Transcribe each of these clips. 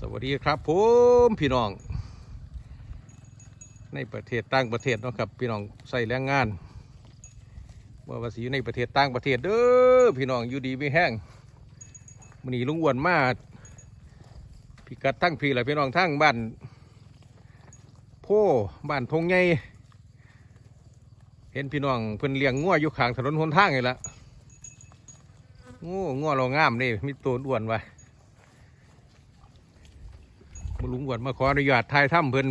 สวัสดีครับผมพี่น้อง ในประเทศต่างประเทศนะครับพี่น้องใส่แรงงานว่าว่าสิอยู่ในประเทศต่างประเทศเด้อพี่น้องอยู่ดีไม่แห้งมันนีลุงอ้วนมาพี่กัดทั้งพี่หละพี่น้องทั้งบ้านโพบ้านทงใหญ่เห็นพี่น้องเพิ่นเลี้ยงงัวอยู่ข้างถนนหนทางนี่ละโอ้งัวเรางามนี่มีตัวอ้วนไว้ ลุงอ้วนมาขออนุญาตถ่ายถ้ำเพิ่น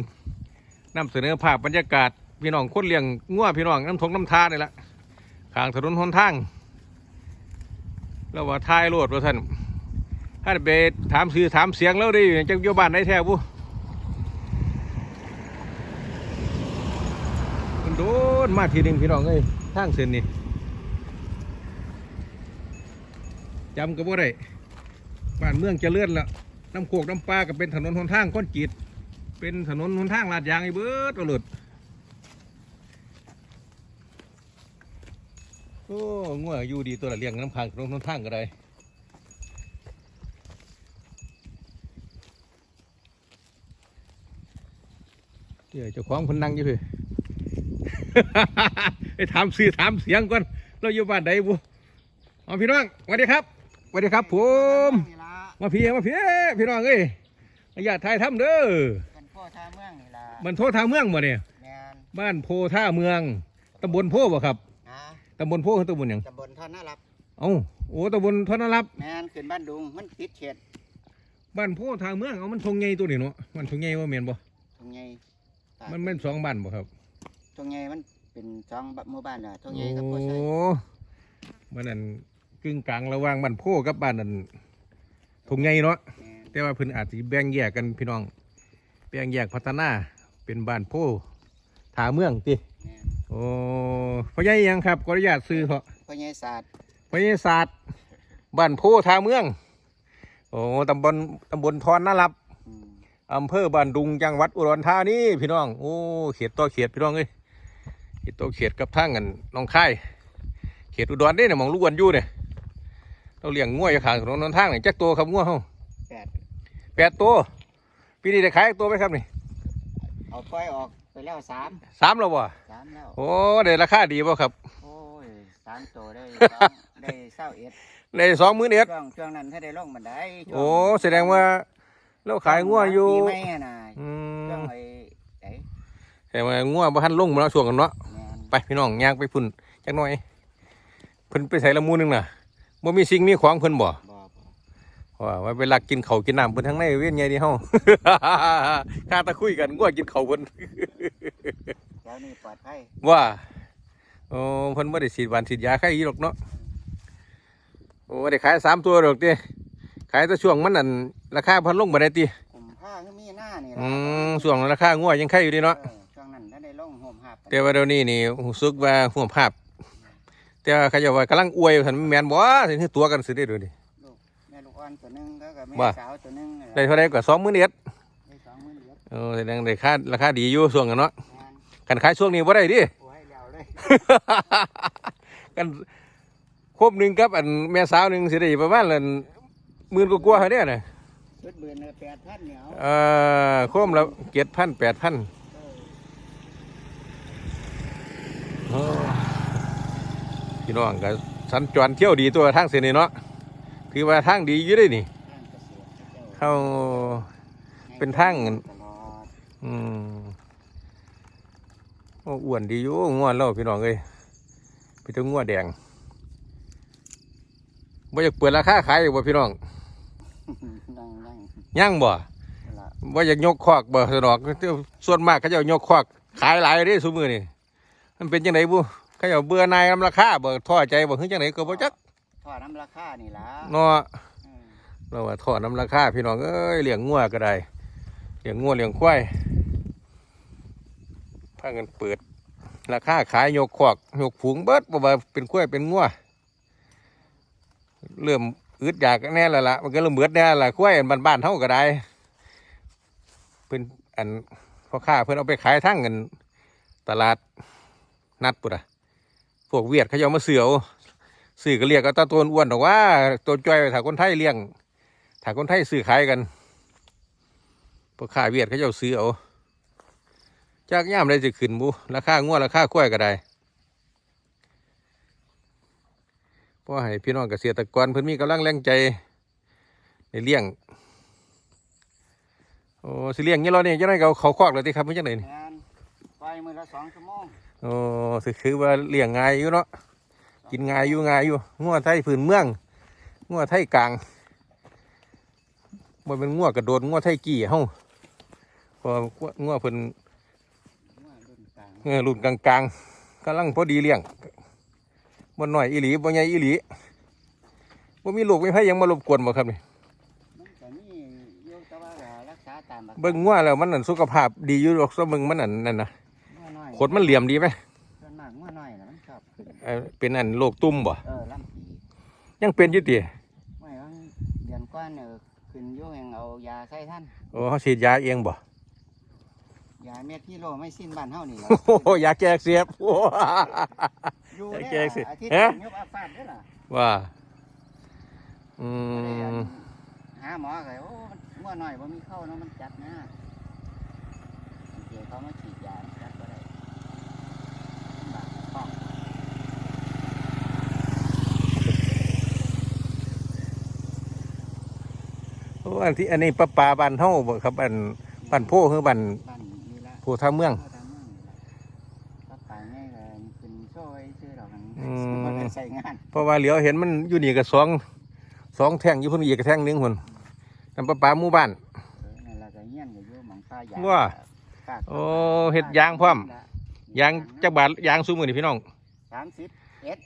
นำเสนอภาพบรรยากาศพี่น้องคนเลี้ยงงัวพี่น้องน้ำทงน้ำทานี่แหละข้างถนนหนทางแล้วว่าถ่ายโลดว่าท่านถ้าไปถามสื่อถามเสียงแล้วดิจังโยบ้านได้แท้บุมันโดนมาทีหนึงพี่น้องเอ้ยทางเส้นนี่จำก็บ่ได้บ้านเมืองจะเจริญแล้ว น้ำโขกน้ำปลาก็เป็นถนนหนทางก้นจีดเป็นถนนหนทางลาดยางไอ้เบิดตลอดโอ้งัวอยู่ดีตัวละเลี้ยงน้ำพังถนนหนทางก็ได้เดี๋ยวเจ้าของคนนั่งอยู่พี่ไปถามสื่อถามเสียงก่อน เราอยู่บ้านใดบุเอาพี่น้องสวัสดีครับสวัสดีครับผม มาพี่มาพี่พี่น้องเอ้ยอย่าทายทำเด้อเป็นพ่อท่าเมืองนี่ละมันโทษท่าเมืองบ่เนี่ยแมนบ้านโพท่าเมืองตำบลโพบ่ครับนะตำบลโพคือตำบลหยังตำบลท่าน่ารักเอ้าโอ้ตำบลทนรับ แมนขึ้นบ้านดุงมันติดเขตบ้านโพท่าเมืองเอามันทงใหญ่ตัวนี้เนาะมันทงใหญ่ว่าแม่นบ่ทงไงมันแม่นสองบ้านบ่ครับทงไงมันเป็นสองหมู่บ้านละทงไงโอ้กับพ่อใส่มันนั่นกึ่งกลางระหว่างบ้านโพกับบ้านนั่น ทงใหญ่เนาะแมนแต่ว่าเพิ่นอาจสิแบ่งแยกกันพี่น้อง แบ่งแยกพัฒนาเป็นบ้านโพท่าเมืองติแมนโอ้พ่อใหญ่ยังครับขออนุญาตซื้อเถอะพ่อใหญ่ศาสตร์พยาศาสตร์บ้านโพธาเมือง โอ้ตำบลตำบลทอนนารับอืมอำเภอบ้านดุงจังหวัดอุดรธานีพี่น้องโอ้เขตต่อเขตพี่น้องเอ้ยเขตต่อเขตกับทางกันหน้องค่ายเขตอุดรนี่เนี่ยหมองลูกวันอยู่เนี่ย เราเลี้ยงงัวอยู่ข้างถนนหนทางนี่จักตัวครับงัวเฮาแปดแปดตัวปีนี้ได้ขายตัวไหมครับนี่เอาถ้วยออกไปแล้วสามสามแล้วบ่สามแล้วโอ้ได้ราคาดีบ่ครับ โอ้ยสามตัวได้สองได้เศร้าเอ็ดได้สองหมื่นเอ็ดช่วงช่วงนั้นถ้าได้ลงบันไดช่วงโอ้แสดงว่าเราขายงัวอยู่ปีใหม่อะนะอืช่วงมไอ้ไอ้แต่ว่างัวบ่ทันลงมาแล้วช่วงกันเนาะแมนไปพี่น้องย่างไปพุ่นจักหน่อยเพิ่นไปใส่ละมูนึงน่ะ บ่มีสิ่งมีของเพิ่นบ่บ่บ่ว่าไว้ไปลักกินข้าวกินน้ำเพิ่นทั้งในเวียนใหญ่นี่เฮาข้าตะคุยกันงัวกินข้าวเพิ่นแถวนี้ปลอดภัยว่าโอ้เพิ่นบ่ได้ฉีดหวานฉีดยาใครอีหรอกเนาะโอ้ได้ขายสามตัวดอกติขายแต่ช่วงมันนั่นราคาเพิ่นลงบ่ได้ติกลุ่มผ้าก็มีหน้านี่อืมช่วงราคางัวยังไข่อยู่ดีเนาะเออช่วงนั้นถ้าได้ลงโฮมหับแต่ว่าเดี๋ยวนี้นี่รู้สึกว่าหัวภาพ แต่ว่าเขาเจะว่ากำลังอวยอยู่ท่านแม่นบ่สิคือตัวกันสิได้ดูดิลูกแม่ลูกอ่อนตัวหนึงแล้วก็แม่ว่าสาวตัวหนึงนี่แหละได้เท่าไรก็สองหมื่นเอ็ดได้สองหมื่นเหรียญเออแสดงได้ค่าราคาดีอยู่ช่วงกันเนาะงานกันขายช่วงนี้บ่ได้ดิ โอ้ยเลี้ยวเลย กันครบหนึ่งกับอันแม่สาวหนึ่งสิได้ประมาณละหมื่นกว่าๆเท่านี้น่ะชุดเบือนแปดพันเหนียวเอ่อครบแล้วเจ็ดพันแปดพัน เออ พี่น้องก็สัญจรเที่ยวดีตัวทางเส้นนี้เนาะคือว่าทางดีอยู่ได้นี่ทางเกษตรเข้าเป็นทางตลอดอืมโอ้อ้วนดีอยู่ง่วนแล้วพี่น้องเอ้ยพี่ต้องง่วแดงบ่อยากเปิดราคาขายอยู่บ่พี่น้องนั่งนั่งยังบ่ละบ่อยากยกคอกบ่สนอกส่วนมากเขาจะเอายกคอกขายหลายเด้ซุมื้อนี่มันเป็นจังไดบุ เขาจะเบื่อนายนำราคาบ่ท้อใจบ่คือจังไดก็บ่จักทอดน้ำราคานี่ละเนาะเออเราว่าท้อนํราคาพี่น้องเอ้ยเลี้ยงงัวก็ได้เลี้ยงงัวเลี้ยงควายพากันเปิด ราคาขายยกคอกยกฝูงเบิดบ่ว่าเป็นควายเป็นงัวเริ่มอึดอยากแน่แล้วล่ะมันก็เริ่มเบิดแน่ล่ะควายอันบ้านๆเฮาก็ได้เพิ่นอันพ่อค้าเพิ่นเอาไปขายทั้งกันตลาดนัดปุดอะพ วกเวียดเขาจะเอามาเสือเสื่อก็เรียกเอาแตาตัวอ้วนหรอกว่าตัวจ้อยถ้าคนไทยเลี้ยงถ้าคนไทยซื้อขายกันพวกข้าเวียดเขาจ้าซื้อเอาจากย่ามได้จะขึ้นบุราคางัวราคากล้วยก็ได้พราะให้พี่น้องเกษตรกรเพิ่อนมีกำลังแรงใจในเลี้ยงโอ้สิเลี้ยงนี่เราเนี่ยจะได้เขาเขาคอกเลยที่ครับไม่ใช่ไหนนี่งานไปมือละสองชั่วโมง โอ้สิคือว่าเลี้ยงง่ายอยู่เนาะกินง่ายอยู่ง่ายอยู่งัวไทยพื้นเมืองงัวไทยกลางบ่เป็นงัวกระโดดงัวไทยกี่เฮาเพองัวเพิ่นว่ารุ่นกลางเออรุ่นกลางๆกำลังพอดีเลี้ยงบ่น้อยอีหลีบ่ใหญ่อีหลีบ่มีลูกมีไผยังมารบกวนบ่ครับนี่มันก็มีโยกแต่ว่าก็รักษาตามแบบเบิ่งงัวแล้วมันนั่นสุขภาพดีอยู่ดอกซะเบิ่งมันนั่นนั่นน่ะงัวน้อย ขนมันเหลี่ยมดีไหมส่วนมากงัวน้อยนะมันชอบขึ้นเออเป็นอันโรคตุ่มบ่เออลำปียังเป็นอยู่ติไม่ว่าเดือนก้อนเนี่ยขึ้นโยกยังเอายาใส่ท่านโอ้เฮาฉีดยาเองบ่ยาเม็ดกิโลไม่สิ้นบ้านเฮานี่แหละโอ้โหยาแก้อักเสียบโอ้อยู่ยาเนี่ยแก้สิอาทิตย์ฮะยกอาฟาดได้อล่ะว่าอืบ่ได้อันมหาหมอเลยโอ้มันงัวน้อยบ่มีเข้าเนาะมันจัดนะเดี๋ยวเขามาฉีดยาจัดบ่ได้ลำบากต้อง โอ้อันที่อันนี้ปลาปลาบ้านเฮาบ่ครับอันบ้านโพคือบ้านบ้านนี่ละโพท่าเมืองเข้าทางเมืองนี่ละก็ตายง่ายเลยขึ้นโซ่ไว้ซื้อดอกมันอืมบ่ได้ใส่งานเพราะว่าเหลียวเห็นมันอยู่นี่ก็สองสองแท่งอยู่พุ่นอีกแท่งหนึงพุ่นนั่นปลาปลาหมู่บ้าน เออนั่นล่ะก็เฮียนก็อยู่หม่องป้ายางว่าฝากโอ้เฮ็ดยางพร้อม ยางจักบาทยางสูงมือนี่พี่น้องสามสิบเอ็ด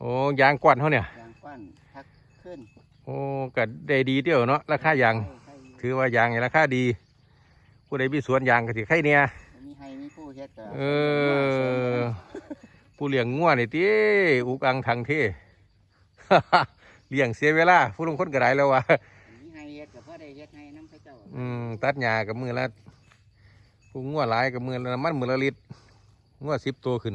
โอ้ยางกว้านเฮาเนี่ยยางกว้านทักขึ้น โอ้ก็ได้ดีเดียวเนาะราคายางใช่ใช่อยู่ถือว่ายางนี่ราคาดี ผู้ใดมีสวนยางก็สิใครเนี่ยมีให้มีผู้เฮ็ดก็เออผู้เลี้ยงงัวนี่ติอุกอังทางเทเลี้ยงเสียเวลา ผู้ลงคนก็ได้แล้วว่ะมีให้เฮ็ดก็พอได้เฮ็ดให้น้ำพระเจ้าอืมตัดหญ้ากับมือละผู้งัวหลายกับมือละน้ำมันมือละลิตรงัวสิบตัวขึ้น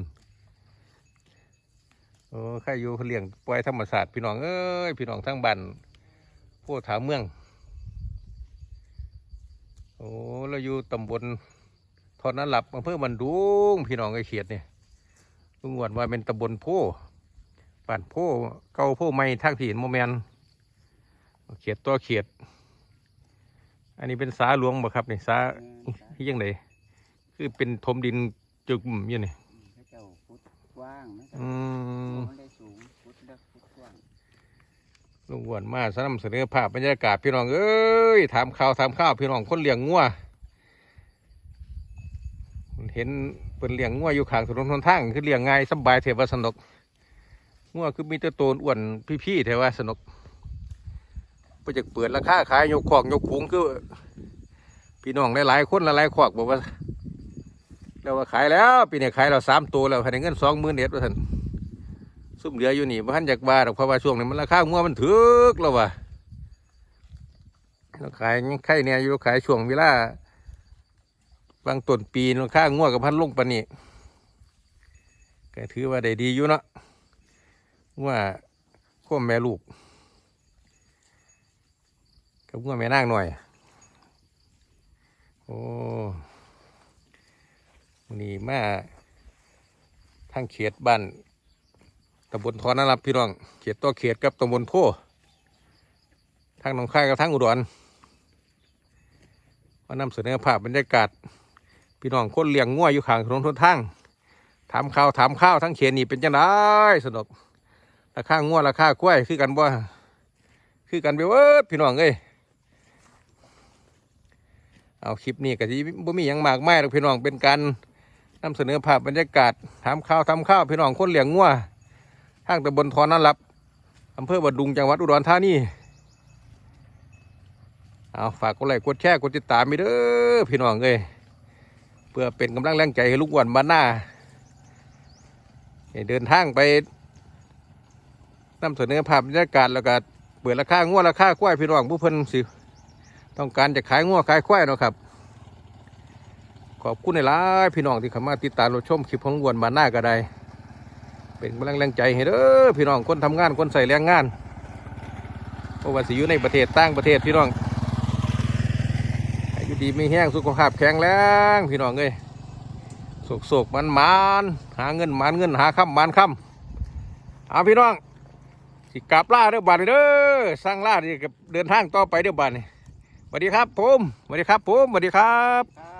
โอ้ใครอยู่เลี้ยงปล่อยธรรมศาสตร์พี่น้องเอ้ยพี่น้องทั้งบ้านพวกถาเมือง โอ้เราอยู่ตำบลทอนนั้นหลับอำเภอบันดุงพี่น้องไอ้เขียดเนี่ยลุงหวนว่าเป็นตำบลโพบ้านโพเก่าโพใหม่ทางที่นโมแมนเขียดตัวเขียด อันนี้เป็นสาหลวงบ่ครับนี่สาที่ยังไงคือเป็นถมดินจุกอยู่นี่ พระเจ้าพุทธก ว้างมันก็อืม มันได้สูงพุทธเลิกพุทธกว้างลุงหวนมาสนำเสนอภาพบรรยากาศพี่น้องเอ้ยถามข่าวถามข้าวพี่น้องคนเลี้ยงงัวเห็นเป็นเลี้ยงงัวอยู่ข้างถนนหนทางคือเลี้ยงง่ายสบายเทวาสนุกงัวคือมีแต่โตนอ้วนพี่ๆเทวาสนุกไปจากเปิดราคาขายยกขอกยกพุงคือพี่น้องหลายๆคนหลายๆขอกบอกว่า แล้วว่าขายแล้วปีนี้ขายเราสามตัวแล้วภายในเงินสองหมื่นเอ็ดว่าท่านซุ่มเหลืออยู่นี่บ้านจากบ้านหรอกเพราะว่าช่วงนี้มันราคางัวมันถึกแล้วว่ะเราขายยังไข่เนี่ยอยู่ขายช่วงเวลาบางต้นปีราคางัวกับพันลงปานนี้ก็ถือว่าได้ดีอยู่เนาะว่าข้อมแม่ลูกกับงัวแม่นางหน่อย โอ้ นี่มาทางเขตบ้านตำบลทอนารับพี่น้อง เขตต่อเขตกับตำบลโพทางหนองคายกับทางอุดรมานำเสนอภาพบรรยากาศ พี่น้องคนเลี้ยงงัวอยู่ข้างถนนทนทางถามข่าวถามข้าวทั้งเขตนี่เป็นจังไดสนุกราคางัวราคากล้วยคือกันบ่คือกันไปเวิดพี่น้องเอ้ยเอาคลิปนี้ก็ที่บ่มีอย่างมากมายหรอกพี่น้องเป็นการ นำเสนอภาพบรรยากาศถามข่าวทำข้าวพี่น้องคนเหลียงงัวทางตำบลทอนั่นรับอำเภอบัดดุงจังหวัดอุดรธานีเอาฝากกดไลค์กดแชร์กดติดตามไปเด้อพี่น้องเอ้ยเพื่อเป็นกำลังแรงใจให้ลูกอ้วันบ้านหน้าเดินทางไปนำเสนอภาพบรรยากาศแล้วก็เปิดราคางัวราคากล้วยพี่น้องผู้เพิ่นสิ ต้องการจะขายงัวขายควยเนาะครับ ขอบคุณในหลายพี่น้องที่เข้ามาติดตามรับชมคลิปของวนบาหน้าก็ได้เป็นกำลังแรงใจให้เด้อพี่น้องคนทำงานคนใส่แรงงานเพราะว่าสิอยู่ในประเทศต่างประเทศพี่น้องอยู่ดีไม่แห้งสุขภาพแข็งแรงพี่น้องเอ้ยโศกโศกมันมันหาเงินมันเงินหาคำมันคำเอาพี่น้องสิกลับล่าเด้อบัดนี้เด้อสร้างล่าดีกับเดินทางต่อไปเด้อบัดนี้สวัสดีครับผมสวัสดีครับผมสวัสดีครับ